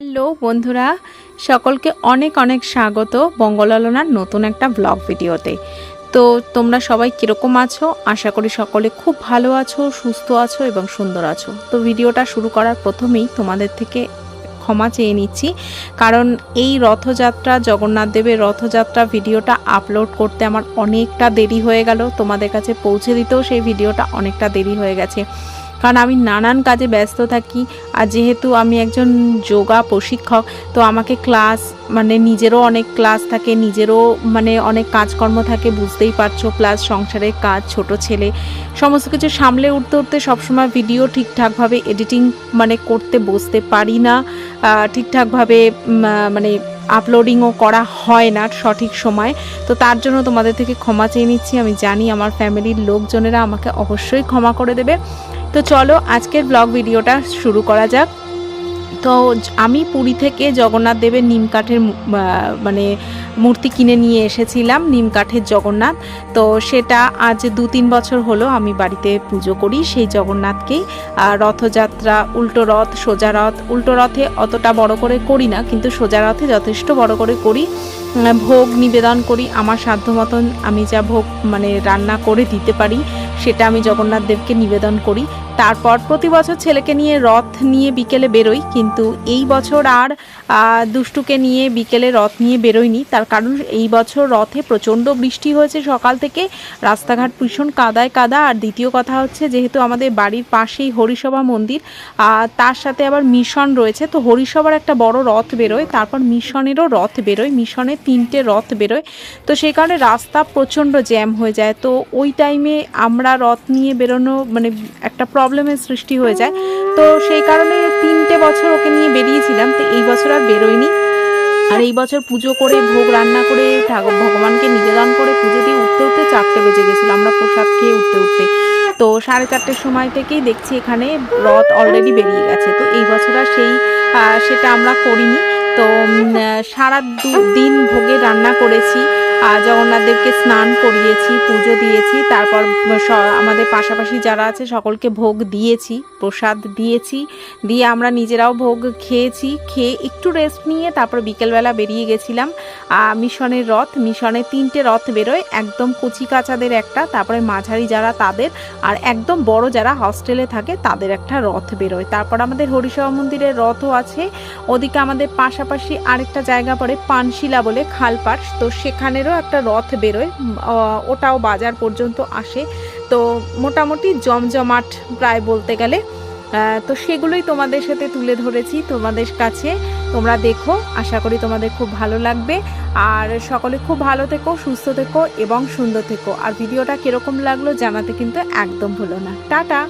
Hello বন্ধুরা, সকলকে অনেক অনেক স্বাগত বঙ্গলালনার নতুন একটা ব্লগ ভিডিওতে। তো তোমরা সবাই কীরকম আছো? আশা করি সকলে খুব ভালো আছো, সুস্থ আছো এবং সুন্দর আছো। তো ভিডিওটা শুরু করার প্রথমেই তোমাদের থেকে ক্ষমা চেয়ে নিচ্ছি, কারণ এই রথযাত্রা, জগন্নাথ দেবের রথযাত্রা ভিডিওটা আপলোড করতে আমার অনেকটা দেরি হয়ে গেল। তোমাদের কাছে পৌঁছে দিতেও সেই ভিডিওটা অনেকটা দেরি হয়ে গেছে। কারণ আমি নানান কাজে ব্যস্ত থাকি আর যেহেতু আমি একজন যোগা প্রশিক্ষক, তো আমাকে ক্লাস মানে নিজেরও অনেক ক্লাস থাকে, নিজেরও মানে অনেক কাজকর্ম থাকে, বুঝতেই পারছ। প্লাস সংসারের কাজ, ছোট ছেলে, সমস্ত কিছু সামলে উঠতে উঠতে সবসময় ভিডিও ঠিকঠাকভাবে এডিটিং মানে করতে বসতে পারি না। ঠিকঠাকভাবে মানে আপলোডিংও করা হয় না সঠিক সময়। তো তার জন্য তোমাদের থেকে ক্ষমা চেয়ে নিচ্ছি। আমি জানি আমার ফ্যামিলির লোকজনেরা আমাকে অবশ্যই ক্ষমা করে দেবে। তো চলো আজকের ব্লগ ভিডিওটা শুরু করা যাক। তো আমি পুরী থেকে জগন্নাথ দেবের নিম কাঠের মানে মূর্তি কিনে নিয়ে এসেছিলাম, নিম কাঠের জগন্নাথ। তো সেটা আজ দু তিন বছর হলো আমি বাড়িতে পুজো করি সেই জগন্নাথকেই। আর রথযাত্রা, উল্টো রথ, সোজা রথ, উল্টো রথে অতটা বড় করে করি না, কিন্তু সোজা রথে যথেষ্ট বড় করে করি। ভোগ নিবেদন করি, আমার সাধ্য মতন আমি যা ভোগ মানে রান্না করে দিতে পারি, সেটা আমি জগন্নাথ দেবকে নিবেদন করি। তারপর প্রতি বছর ছেলেকে নিয়ে রথ নিয়ে বিকেলে বেরোই, কিন্তু এই বছর আর দুষ্টুকে নিয়ে বিকেলে রথ নিয়ে বেরোয়নি তার কারণ এই বছর রথে প্রচণ্ড বৃষ্টি হয়েছে সকাল থেকে। রাস্তাঘাট ভীষণ কাদায় কাদা। আর দ্বিতীয় কথা হচ্ছে, যেহেতু আমাদের বাড়ির পাশেই হরিসভা মন্দির তার সাথে আবার মিশন রয়েছে। তো হরিসভার একটা বড় রথ বেরোয়, তারপর মিশনেরও রথ বেরোয় মিশনের তিনটে রথ বেরোয়। তো সেই কারণে রাস্তা প্রচণ্ড জ্যাম হয়ে যায়। তো ওই টাইমে আমরা রথ নিয়ে বেরোনো মানে একটা প্রবলেমের সৃষ্টি হয়ে যায়। তো সেই কারণে তিনটে বছর ওকে নিয়ে বেরিয়েছিলাম, তো এই বছর আর বেরোয়নি। আর এই বছর পুজো করে, ভোগ রান্না করে, ঠাকুর ভগবানকে নিবেদন করে পুজো দিয়ে উঠতে উঠতে চারটে বেজে গেছিল, আমরা প্রসাদ খেয়ে উঠতে উঠতে। তো সাড়ে চারটের সময় থেকেই দেখছি এখানে রথ অলরেডি বেরিয়ে গেছে। তো এই বছর আর সেই সেটা আমরা করিনি। তো সারা দিন ভোগে রান্না করেছি। আহ, জগন্নাথ দেবকে স্নান করিয়েছি পুজো দিয়েছি তারপর আমাদের পাশাপাশি যারা আছে সকলকে ভোগ দিয়েছি প্রসাদ দিয়েছি দিয়ে আমরা নিজেরাও ভোগ খেয়েছি খেয়ে একটু রেস্ট নিয়ে তারপর বিকেলবেলা বেরিয়ে গেছিলাম। মিশনের রথ মিশনের তিনটে রথ বেরোয় একদম কচি কাচাদের একটা তারপরে মাঝারি যারা তাদের আর একদম বড় যারা হস্টেলে থাকে তাদের একটা রথ বেরোয়। তারপর আমাদের হরিসভা মন্দিরের রথও আছে ওদিকে আমাদের পাশাপাশি আরেকটা জায়গা পড়ে পানশিলা বলে খালপাট তো সেখানেরও একটা রথ বেরোয়। ওটাও বাজার পর্যন্ত আসে। তো মোটামুটি জমজমাট প্রায় বলতে গেলে। তো সেগুলোই তোমাদের সাথে তুলে ধরেছি তোমাদের কাছে। তোমরা দেখো, আশা করি তোমাদের খুব ভালো লাগবে। আর সকলে খুব ভালো থেকো, সুস্থ থেকো এবং সুন্দর থেকো। আর ভিডিওটা কীরকম লাগল জানাতে কিন্তু একদম ভুলো না। টাটা!